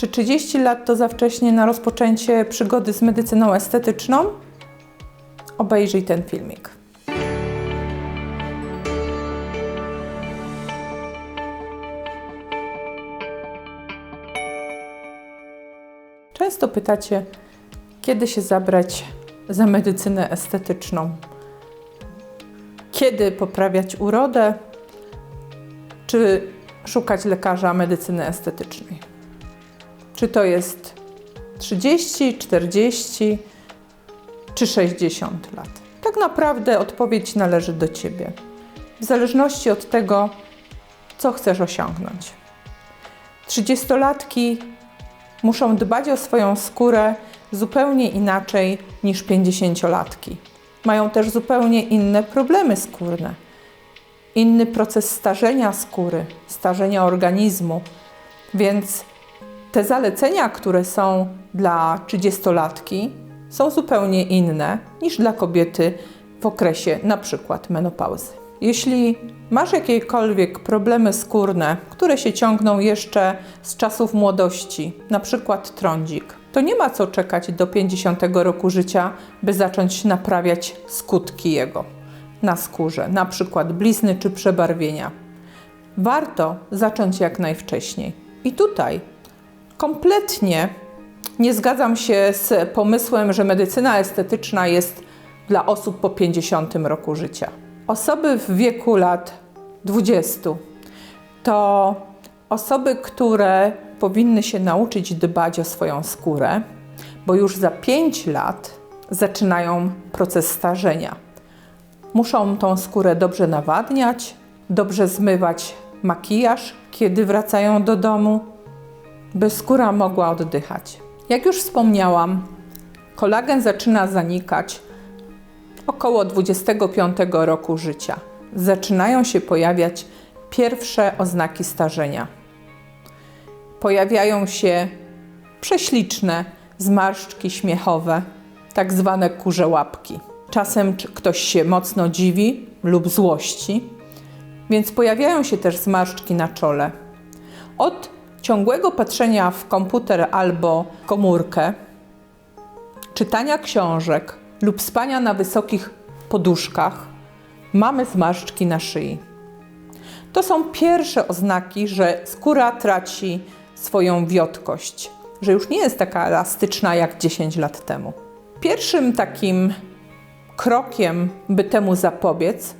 Czy 30 lat to za wcześnie na rozpoczęcie przygody z medycyną estetyczną? Obejrzyj ten filmik. Często pytacie, kiedy się zabrać za medycynę estetyczną? Kiedy poprawiać urodę? Czy szukać lekarza medycyny estetycznej? Czy to jest 30, 40 czy 60 lat? Tak naprawdę odpowiedź należy do Ciebie, w zależności od tego, co chcesz osiągnąć. Trzydziestolatki muszą dbać o swoją skórę zupełnie inaczej niż pięćdziesięciolatki. Mają też zupełnie inne problemy skórne, inny proces starzenia skóry, starzenia organizmu, więc te zalecenia, które są dla trzydziestolatki, są zupełnie inne niż dla kobiety w okresie na przykład menopauzy. Jeśli masz jakiekolwiek problemy skórne, które się ciągną jeszcze z czasów młodości, na przykład trądzik, to nie ma co czekać do 50 roku życia, by zacząć naprawiać skutki jego na skórze, na przykład blizny czy przebarwienia. Warto zacząć jak najwcześniej. I tutaj kompletnie nie zgadzam się z pomysłem, że medycyna estetyczna jest dla osób po 50 roku życia. Osoby w wieku lat 20 to osoby, które powinny się nauczyć dbać o swoją skórę, bo już za 5 lat zaczynają proces starzenia. Muszą tą skórę dobrze nawadniać, dobrze zmywać makijaż, kiedy wracają do domu, by skóra mogła oddychać. Jak już wspomniałam, kolagen zaczyna zanikać około 25 roku życia. Zaczynają się pojawiać pierwsze oznaki starzenia. Pojawiają się prześliczne zmarszczki śmiechowe, tak zwane kurze łapki. Czasem ktoś się mocno dziwi lub złości, więc pojawiają się też zmarszczki na czole. Od ciągłego patrzenia w komputer albo komórkę, czytania książek lub spania na wysokich poduszkach, mamy zmarszczki na szyi. To są pierwsze oznaki, że skóra traci swoją wiotkość, że już nie jest taka elastyczna jak 10 lat temu. Pierwszym takim krokiem, by temu zapobiec,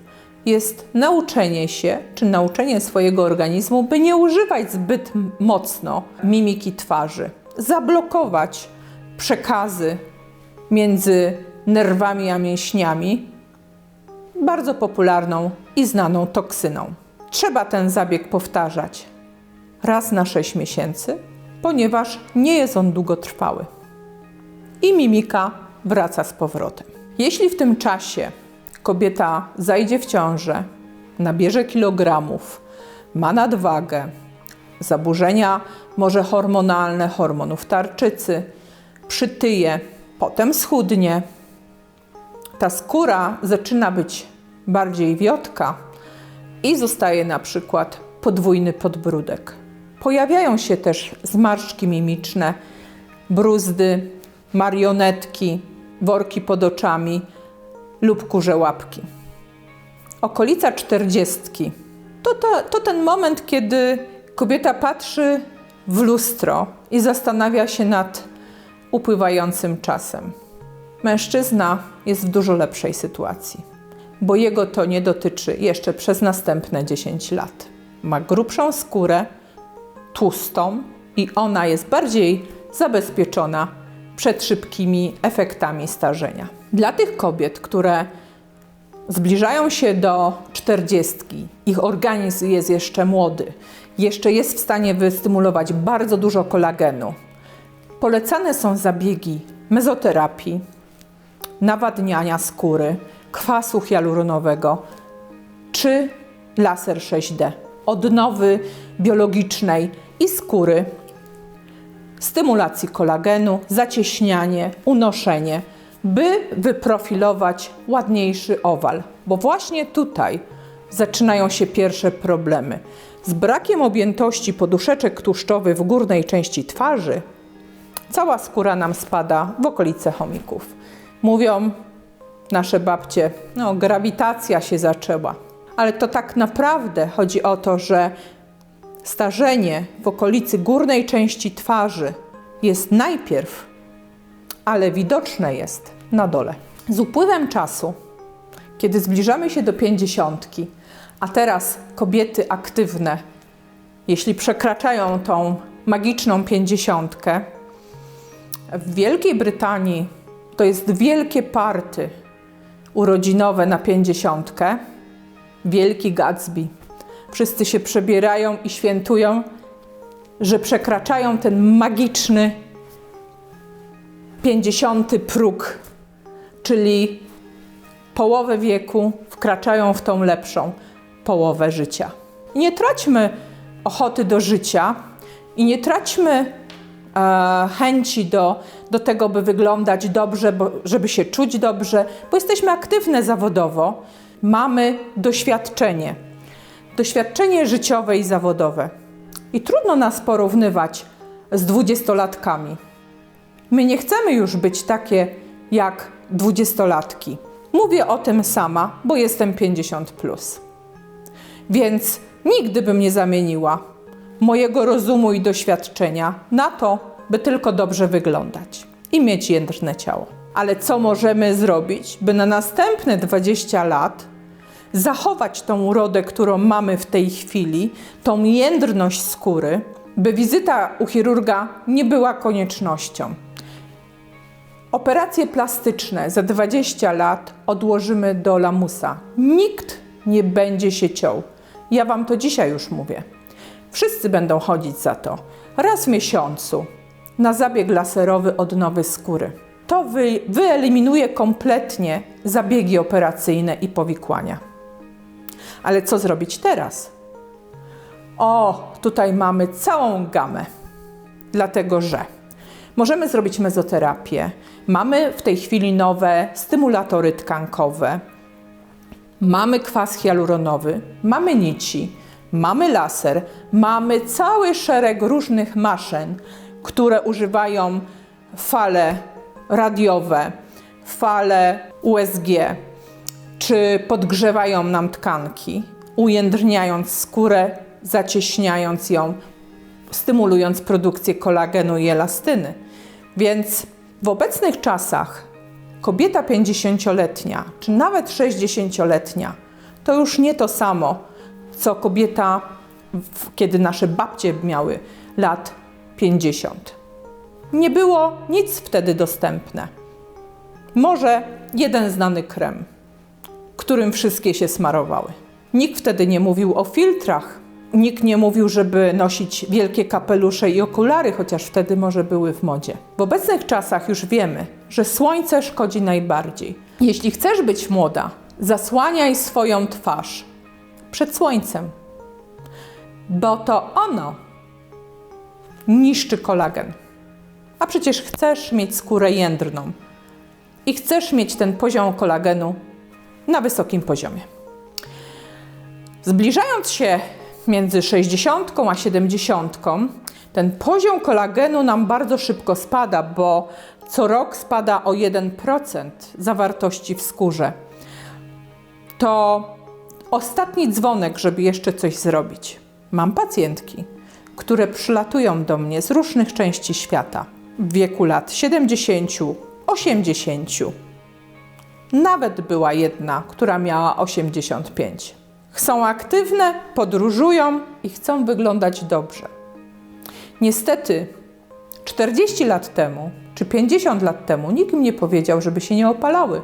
jest nauczenie się, czy nauczenie swojego organizmu, by nie używać zbyt mocno mimiki twarzy, zablokować przekazy między nerwami a mięśniami, bardzo popularną i znaną toksyną. Trzeba ten zabieg powtarzać raz na 6 miesięcy, ponieważ nie jest on długotrwały. I mimika wraca z powrotem. Jeśli w tym czasie kobieta zajdzie w ciążę, nabierze kilogramów, ma nadwagę, zaburzenia może hormonalne hormonów tarczycy, przytyje, potem schudnie, ta skóra zaczyna być bardziej wiotka i zostaje na przykład podwójny podbródek. Pojawiają się też zmarszczki mimiczne, bruzdy, marionetki, worki pod oczami lub kurze łapki. Okolica czterdziestki to, to, ten moment, kiedy kobieta patrzy w lustro i zastanawia się nad upływającym czasem. Mężczyzna jest w dużo lepszej sytuacji, bo jego to nie dotyczy jeszcze przez następne 10 lat. Ma grubszą skórę, tłustą i ona jest bardziej zabezpieczona przed szybkimi efektami starzenia. Dla tych kobiet, które zbliżają się do czterdziestki, ich organizm jest jeszcze młody, jeszcze jest w stanie wystymulować bardzo dużo kolagenu. Polecane są zabiegi mezoterapii, nawadniania skóry, kwasu hialuronowego czy laser 6D, odnowy biologicznej i skóry, stymulacji kolagenu, zacieśnianie, unoszenie, by wyprofilować ładniejszy owal, bo właśnie tutaj zaczynają się pierwsze problemy. z brakiem objętości poduszeczek tłuszczowych w górnej części twarzy, cała skóra nam spada w okolice chomików. Mówią nasze babcie, no grawitacja się zaczęła. Ale to tak naprawdę chodzi o to, że starzenie w okolicy górnej części twarzy jest najpierw, ale widoczne jest na dole. Z upływem czasu, kiedy zbliżamy się do pięćdziesiątki, a teraz kobiety aktywne, jeśli przekraczają tą magiczną pięćdziesiątkę, w Wielkiej Brytanii to jest wielkie party urodzinowe na pięćdziesiątkę, Wielki Gatsby. Wszyscy się przebierają i świętują, że przekraczają ten magiczny pięćdziesiąty próg, czyli połowę wieku wkraczają w tą lepszą połowę życia. Nie traćmy ochoty do życia i nie traćmy e, chęci do, do tego, by wyglądać dobrze, bo, żeby się czuć dobrze, bo jesteśmy aktywne zawodowo, mamy doświadczenie, doświadczenie życiowe i zawodowe. I trudno nas porównywać z dwudziestolatkami. My nie chcemy już być takie jak dwudziestolatki. Mówię o tym sama, bo jestem 50. Plus. Więc nigdy bym nie zamieniła mojego rozumu i doświadczenia na to, by tylko dobrze wyglądać i mieć jędrne ciało. Ale co możemy zrobić, by na następne 20 lat zachować tą urodę, którą mamy w tej chwili, tą jędrność skóry, by wizyta u chirurga nie była koniecznością. Operacje plastyczne za 20 lat odłożymy do lamusa. Nikt nie będzie się ciął. Ja Wam to dzisiaj już mówię. Wszyscy będą chodzić za to. Raz w miesiącu na zabieg laserowy odnowy skóry. To wy, wyeliminuje kompletnie zabiegi operacyjne i powikłania. Ale co zrobić teraz? O, tutaj mamy całą gamę. Dlatego, że możemy zrobić mezoterapię. Mamy w tej chwili nowe stymulatory tkankowe. Mamy kwas hialuronowy, mamy nici, mamy laser, mamy cały szereg różnych maszyn, które używają fale radiowe, fale USG, czy podgrzewają nam tkanki, ujędrniając skórę, zacieśniając ją, stymulując produkcję kolagenu i elastyny. Więc w obecnych czasach kobieta 50-letnia, czy nawet 60-letnia, to już nie to samo, co kobieta, kiedy nasze babcie miały lat 50. Nie było nic wtedy dostępne. Może jeden znany krem, którym wszystkie się smarowały. Nikt wtedy nie mówił o filtrach. Nikt nie mówił, żeby nosić wielkie kapelusze i okulary, chociaż wtedy może były w modzie. W obecnych czasach już wiemy, że słońce szkodzi najbardziej. Jeśli chcesz być młoda, zasłaniaj swoją twarz przed słońcem, bo to ono niszczy kolagen. A przecież chcesz mieć skórę jędrną i chcesz mieć ten poziom kolagenu na wysokim poziomie. Zbliżając się między 60 a 70, ten poziom kolagenu nam bardzo szybko spada, bo co rok spada o 1% zawartości w skórze. To ostatni dzwonek, żeby jeszcze coś zrobić. Mam pacjentki, które przylatują do mnie z różnych części świata w wieku lat 70, 80. Nawet była jedna, która miała 85. Są aktywne, podróżują i chcą wyglądać dobrze. Niestety, 40 lat temu czy 50 lat temu nikt mi nie powiedział, żeby się nie opalały.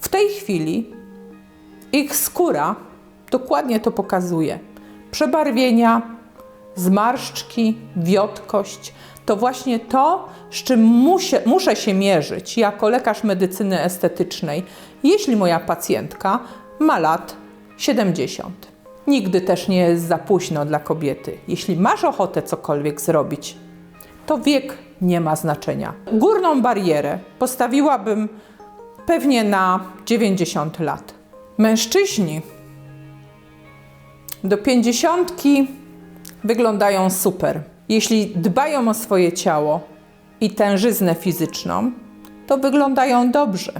W tej chwili ich skóra dokładnie to pokazuje. Przebarwienia, zmarszczki, wiotkość to właśnie to, z czym muszę, muszę się mierzyć jako lekarz medycyny estetycznej, jeśli moja pacjentka ma lat 70. Nigdy też nie jest za późno dla kobiety. Jeśli masz ochotę cokolwiek zrobić, to wiek nie ma znaczenia. Górną barierę postawiłabym pewnie na 90 lat. Mężczyźni do pięćdziesiątki wyglądają super. Jeśli dbają o swoje ciało i tężyznę fizyczną, to wyglądają dobrze.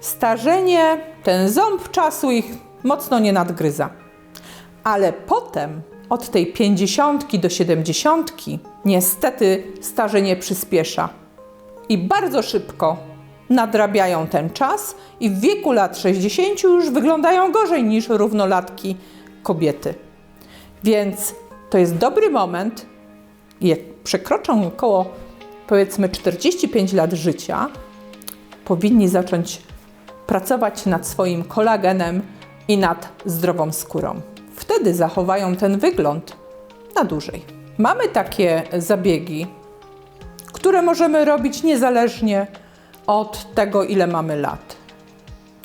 Starzenie, ten ząb czasu ich mocno nie nadgryza. Ale potem, od tej pięćdziesiątki do siedemdziesiątki, niestety starzenie przyspiesza. I bardzo szybko nadrabiają ten czas i w wieku lat 60 już wyglądają gorzej niż równolatki kobiety. Więc to jest dobry moment, jak przekroczą około powiedzmy 45 lat życia, powinni zacząć pracować nad swoim kolagenem i nad zdrową skórą. Wtedy zachowają ten wygląd na dłużej. Mamy takie zabiegi, które możemy robić niezależnie od tego, ile mamy lat.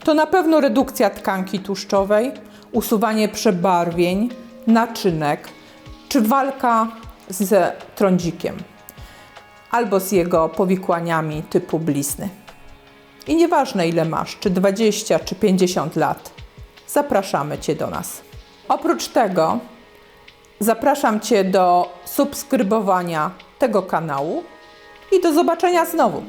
To na pewno redukcja tkanki tłuszczowej, usuwanie przebarwień, naczynek czy walka z trądzikiem albo z jego powikłaniami typu blizny. I nieważne ile masz, czy 20 czy 50 lat, zapraszamy Cię do nas. Oprócz tego zapraszam Cię do subskrybowania tego kanału i do zobaczenia znowu.